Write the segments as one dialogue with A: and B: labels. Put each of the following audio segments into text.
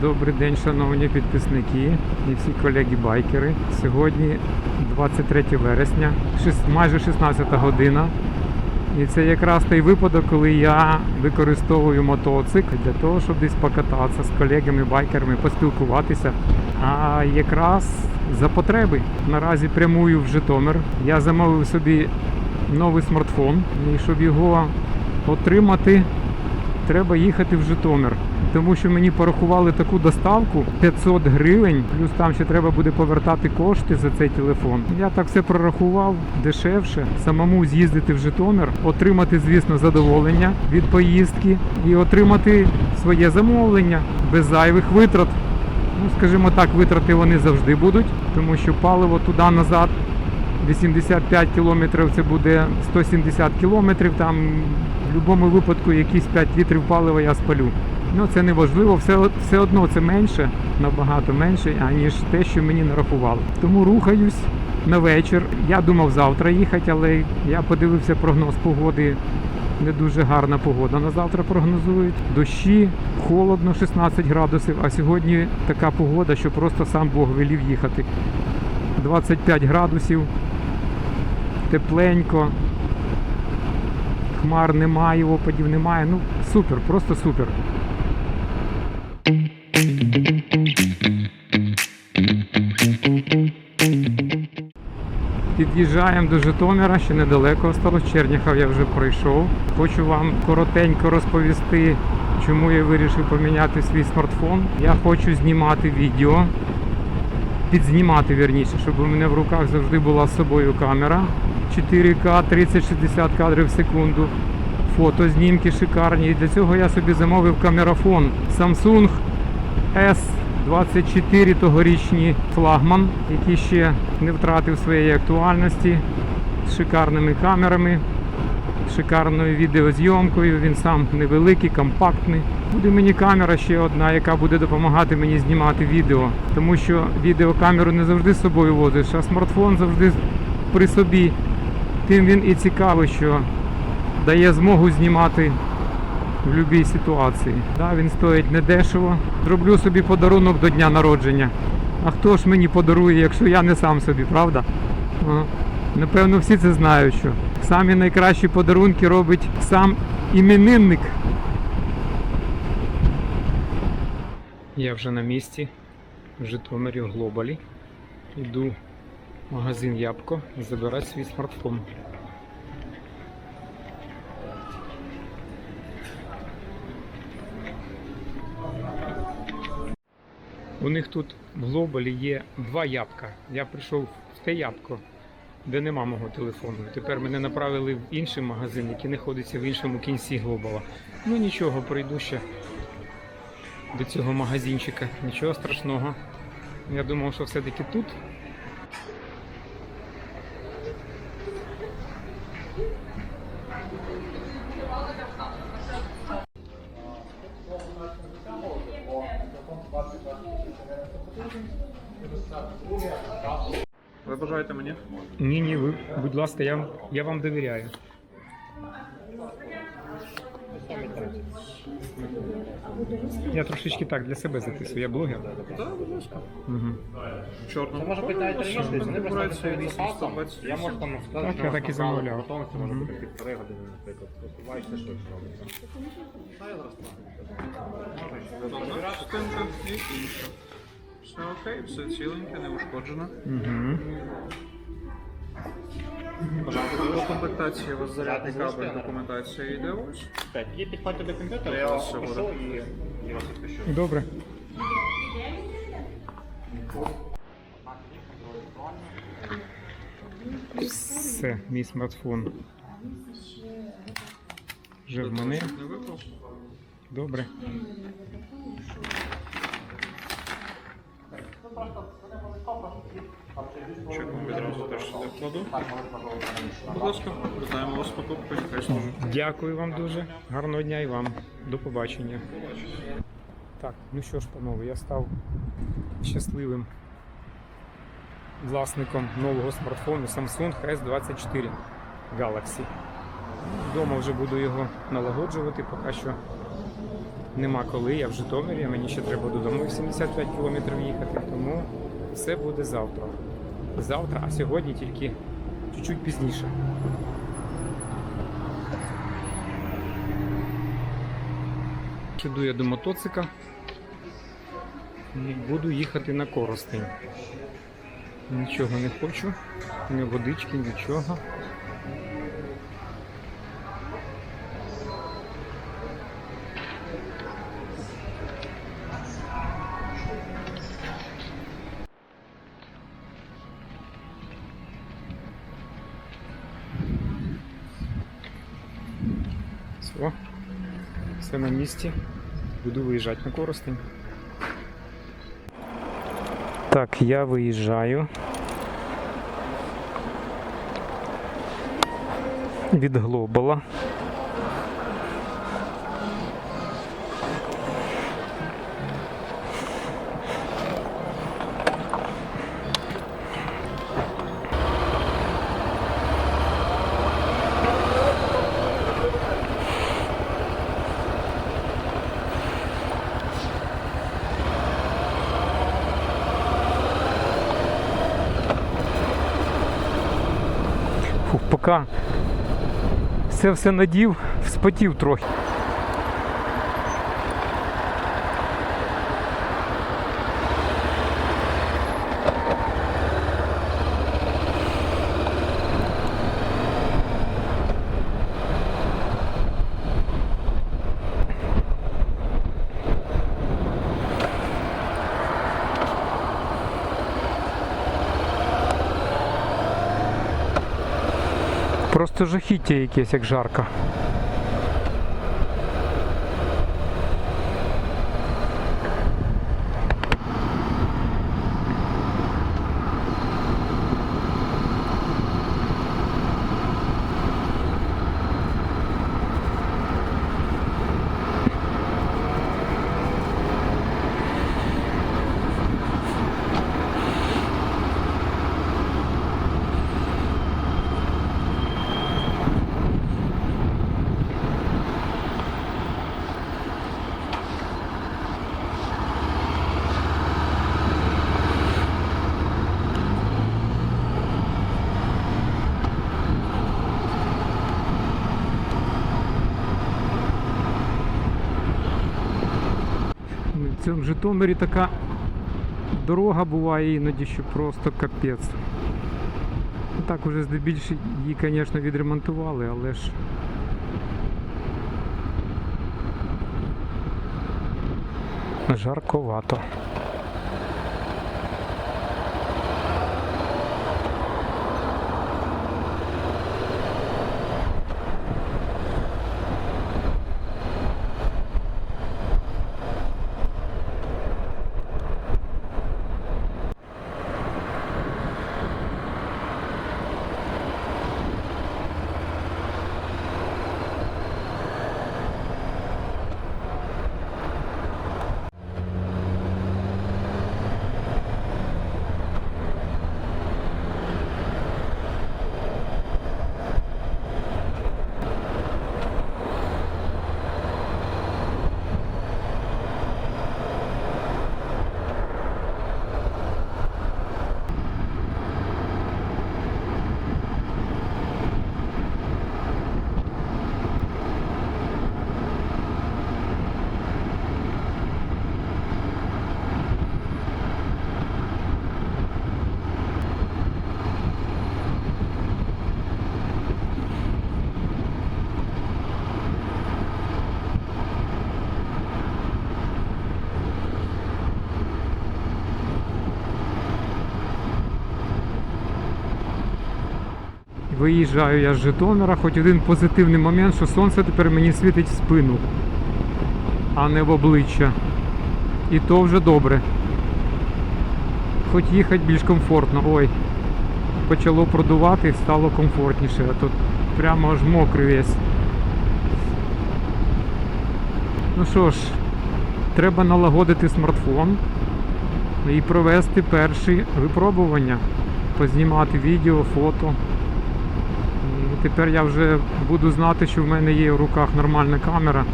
A: Добрий день, шановні підписники і всі колеги-байкери. Сьогодні 23 вересня, майже 16 година. І це якраз той випадок, коли я використовую мотоцикл для того, щоб десь покататися з колегами-байкерами, поспілкуватися. А якраз за потреби. Наразі прямую в Житомир. Я замовив собі новий смартфон, і щоб його отримати, треба їхати в Житомир. Тому що мені порахували таку доставку 500 гривень, плюс там ще треба буде повертати кошти за цей телефон. Я так все прорахував дешевше. Самому з'їздити в Житомир, отримати, звісно, задоволення від поїздки і отримати своє замовлення без зайвих витрат. Ну, скажімо так, витрати вони завжди будуть, тому що паливо туди-назад 85 кілометрів це буде 170 кілометрів. Там в будь-якому випадку якісь 5 літрів палива я спалю. Ну це не важливо, все, все одно це менше, набагато менше, аніж те, що мені нарахували. Тому рухаюсь на вечір. Я думав завтра їхати, але я подивився прогноз погоди. Не дуже гарна погода на завтра прогнозують. Дощі, холодно, 16 градусів. А сьогодні така погода, що просто сам Бог велів їхати. 25 градусів, тепленько, хмар немає, опадів немає. Ну, супер, просто супер. Під'їжджаємо до Житомира, ще недалеко осталось. Черняхов я вже пройшов. Хочу вам коротенько розповісти, чому я вирішив поміняти свій смартфон. Я хочу знімати відео, підзнімати вірніше, щоб у мене в руках завжди була з собою камера 4К 30-60 кадрів в секунду. Фото, знімки шикарні. І для цього я собі замовив камерафон Samsung S24 тогорічний флагман, який ще не втратив своєї актуальності з шикарними камерами, з шикарною відеозйомкою. Він сам невеликий, компактний. Буде мені камера ще одна, яка буде допомагати мені знімати відео, тому що відеокамеру не завжди з собою возиш, а смартфон завжди при собі. Тим він і цікавий, що дає змогу знімати в будь-якій ситуації. Да, він стоїть недешево. Зроблю собі подарунок до дня народження. А хто ж мені подарує, якщо я не сам собі, правда? Напевно, всі це знають, що самі найкращі подарунки робить сам іменинник. Я вже на місці в Житомирі в Глобалі. Йду в магазин Ябко забирати свій смартфон. У них тут в глобалі є два ябка. Я прийшов в те ябко, де нема мого телефону. Тепер мене направили в інший магазин, який знаходиться в іншому кінці глобала. Ну нічого, прийду ще до цього магазинчика. Нічого страшного. Я думав, що все-таки тут.
B: Мені?
A: Ні, ні, ви, будь ласка, я, я вам довіряю. Я трошечки так для себе записую, я блогер.
B: Так, будь ласка.
A: Угу.
B: Чорно.
C: Може питаєте раніше, вони просто
B: Вибирається
C: працюють
B: 8,
C: за фактом. Я можу там сказати,
A: Так,
C: що
A: я так і замовляв.
C: готовності, може бути півтори години, наприклад. Просто бачите, що робиться.
B: Тобто, частинка і інша. Все окей, все ціленьке, не ушкоджено.
A: Угу.
B: До комплектації у вас зарядний кабель, документація йде ось.
C: Є підходьте до комп'ютера, я вас попрошу і я вас відпишу.
A: Добре. Все, мій смартфон. Вже в мене. Добре.
B: Чеком відразу теж сюди вкладу. Будь ласка, вітаємо вас з покупкою. Служить.
A: Дякую вам дуже. Гарного дня і вам. До побачення. Так, ну що ж, панове, я став щасливим власником нового смартфону Samsung S24 Galaxy. Вдома вже буду його налагоджувати, поки що нема коли, я в Житомирі, мені ще треба додому 75 кілометрів їхати, тому все буде завтра. Завтра, а сьогодні тільки чуть-чуть пізніше. Іду я до мотоцика і буду їхати на Коростень. Нічого не хочу, ні водички, нічого. Все на місці. Буду виїжджати на Коростень. Так, я виїжджаю. Від Глобала. Це все надів, вспотів трохи. Просто жахіття якесь, як жарко. В цьому Житомирі така дорога буває іноді, що просто капець. Ну, Так уже здебільшого її, звісно, відремонтували, але ж. Жарковато. Виїжджаю я з Житомира, хоч один позитивний момент, що сонце тепер мені світить в спину, а не в обличчя. І то вже добре. Хоч їхати більш комфортно. Ой, почало продувати і стало комфортніше. А тут прямо аж мокрий весь. Ну що ж, треба налагодити смартфон і провести перші випробування, познімати відео, фото. Тепер я вже буду знати, що в мене є в руках нормальна камера.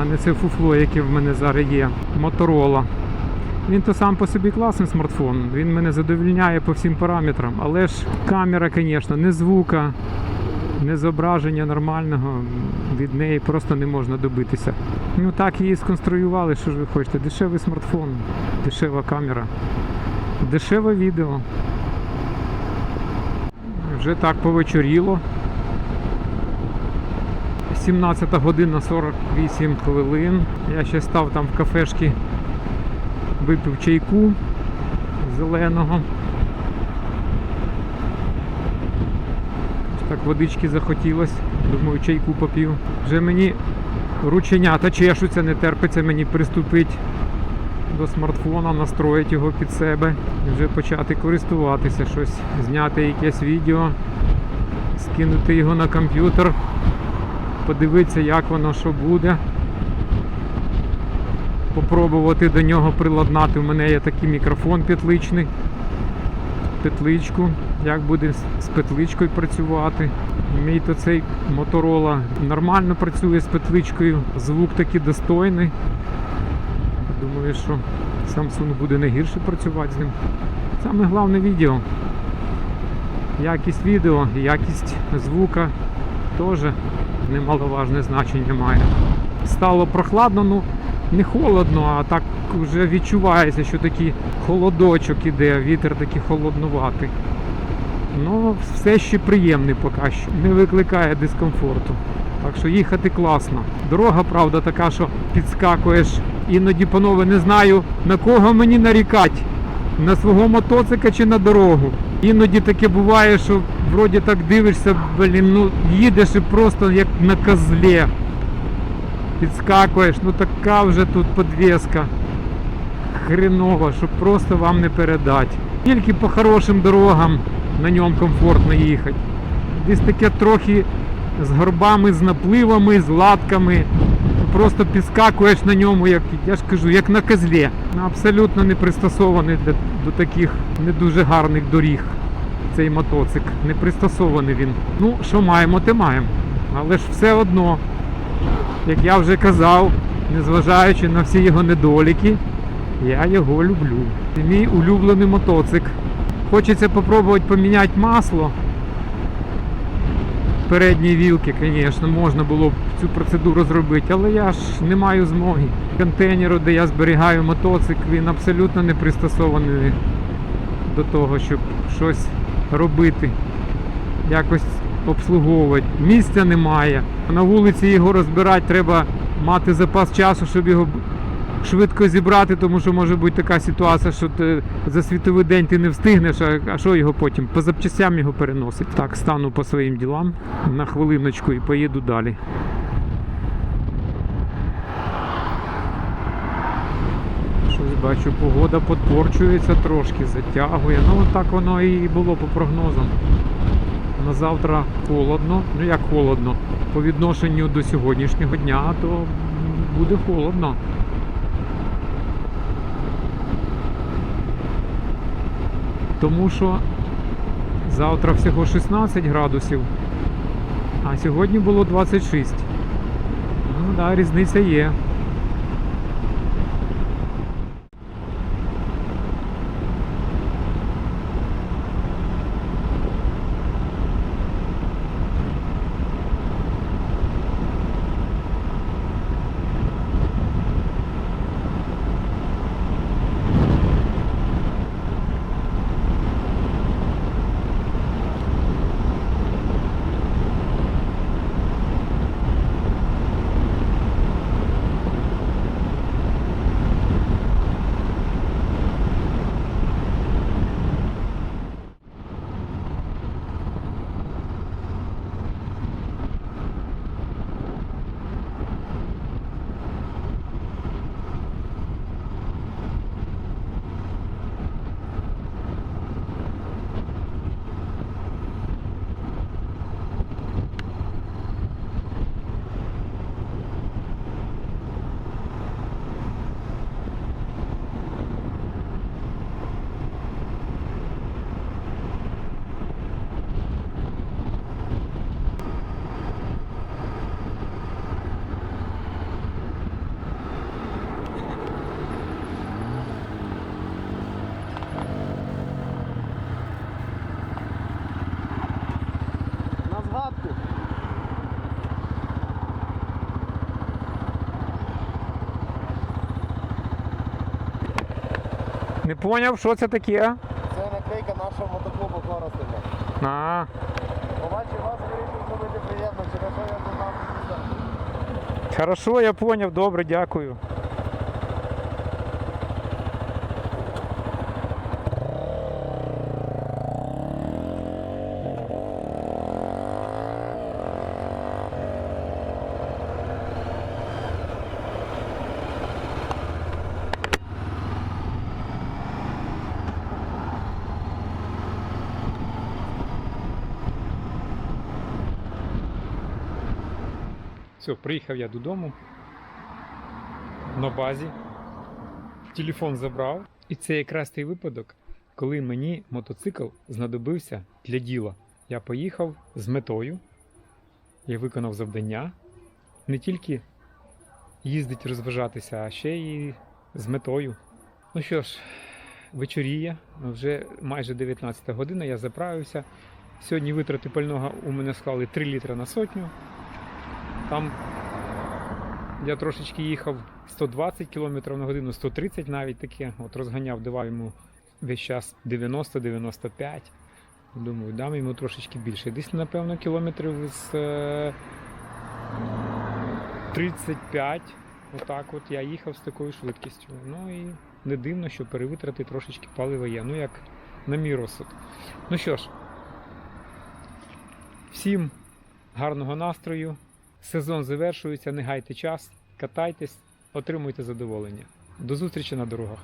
A: а не це фуфло, яке в мене зараз є. Моторола. Він то сам по собі класний смартфон, він мене задовільняє по всім параметрам, але ж камера, звісно, не звука, не зображення нормального від неї просто не можна добитися. Ну так її сконструювали, що ж ви хочете. Дешевий смартфон, дешева камера, дешеве відео. Вже так повечоріло. 17 година 48 хвилин. Я ще став там в кафешці, випив чайку зеленого. Так водички захотілось. Думаю, чайку попів. Вже мені рученята чешуться, не терпиться мені приступити до смартфона, настроїти його під себе і вже почати користуватися, щось, зняти якесь відео, скинути його на комп'ютер, подивитися, як воно що буде. Попробувати до нього приладнати. У мене є такий мікрофон петличний. Петличку, як буде з- петличкою працювати. Мій то цей Motorola нормально працює з петличкою, звук такий достойний. Думаю, що Samsung буде не гірше працювати з ним. Саме головне відео. Якість відео, якість звука теж немаловажне значення має. Стало прохладно, ну не холодно, а так вже відчувається, що такий холодочок іде, вітер такий холоднуватий. Ну, все ще приємний поки що. Не викликає дискомфорту. Так що їхати класно. Дорога, правда, така, що підскакуєш. Іноді, панове, не знаю на кого мені нарікати. На свого мотоцика чи на дорогу. Іноді таке буває, що вроді так дивишся, блін, ну їдеш і просто як на козлі. Підскакуєш, ну така вже тут подвеска хренова, щоб просто вам не передати. Тільки по хорошим дорогам на ньому комфортно їхати. Десь таке трохи з горбами, з напливами, з латками. Просто підскакуєш на ньому, як я ж кажу, як на козлі. Абсолютно не пристосований для, до таких не дуже гарних доріг. Цей мотоцик. Не пристосований він. Ну, що маємо, те маємо. Але ж все одно, як я вже казав, незважаючи на всі його недоліки, я його люблю. Це мій улюблений мотоцик. Хочеться спробувати поміняти масло. Передні вілки, звісно, можна було б цю процедуру зробити, але я ж не маю змоги. Контейнеру, де я зберігаю мотоцик, він абсолютно не пристосований до того, щоб щось робити, якось обслуговувати. Місця немає. На вулиці його розбирати треба мати запас часу, щоб його швидко зібрати, тому що може бути така ситуація, що ти за світовий день ти не встигнеш, а що його потім? По запчастям його переносить. Так, стану по своїм ділам на хвилиночку і поїду далі. Щось бачу, погода подпорчується трошки, затягує. Ну так воно і було по прогнозам. На завтра холодно. Ну як холодно? По відношенню до сьогоднішнього дня, то буде холодно. Тому що завтра всього 16 градусів, а сьогодні було 26. Ну так, да, різниця є. Не поняв, що це таке?
D: Це наклейка нашого мотоклубу Коростеля.
A: А,
D: Побачив вас, вирішив зробити приємно, через що я до нас.
A: хорошо, я поняв, добре, дякую. Все, приїхав я додому. На базі. Телефон забрав. І це якраз той випадок, коли мені мотоцикл знадобився для діла. Я поїхав з метою. Я виконав завдання. Не тільки їздити розважатися, а ще й з метою. Ну що ж, вечоріє, вже майже 19 година, я заправився. Сьогодні витрати пального у мене склали 3 літри на сотню. Там я трошечки їхав 120 км на годину, 130 навіть таке. От розганяв, давав йому весь час 90-95. Думаю, дам йому трошечки більше. Десь, напевно, кілометрів з е, 35. Отак от я їхав з такою швидкістю. Ну і не дивно, що перевитрати трошечки палива є. Ну як на мій розсуд. Ну що ж, всім гарного настрою. Сезон завершується, не гайте час, катайтесь, отримуйте задоволення. До зустрічі на дорогах.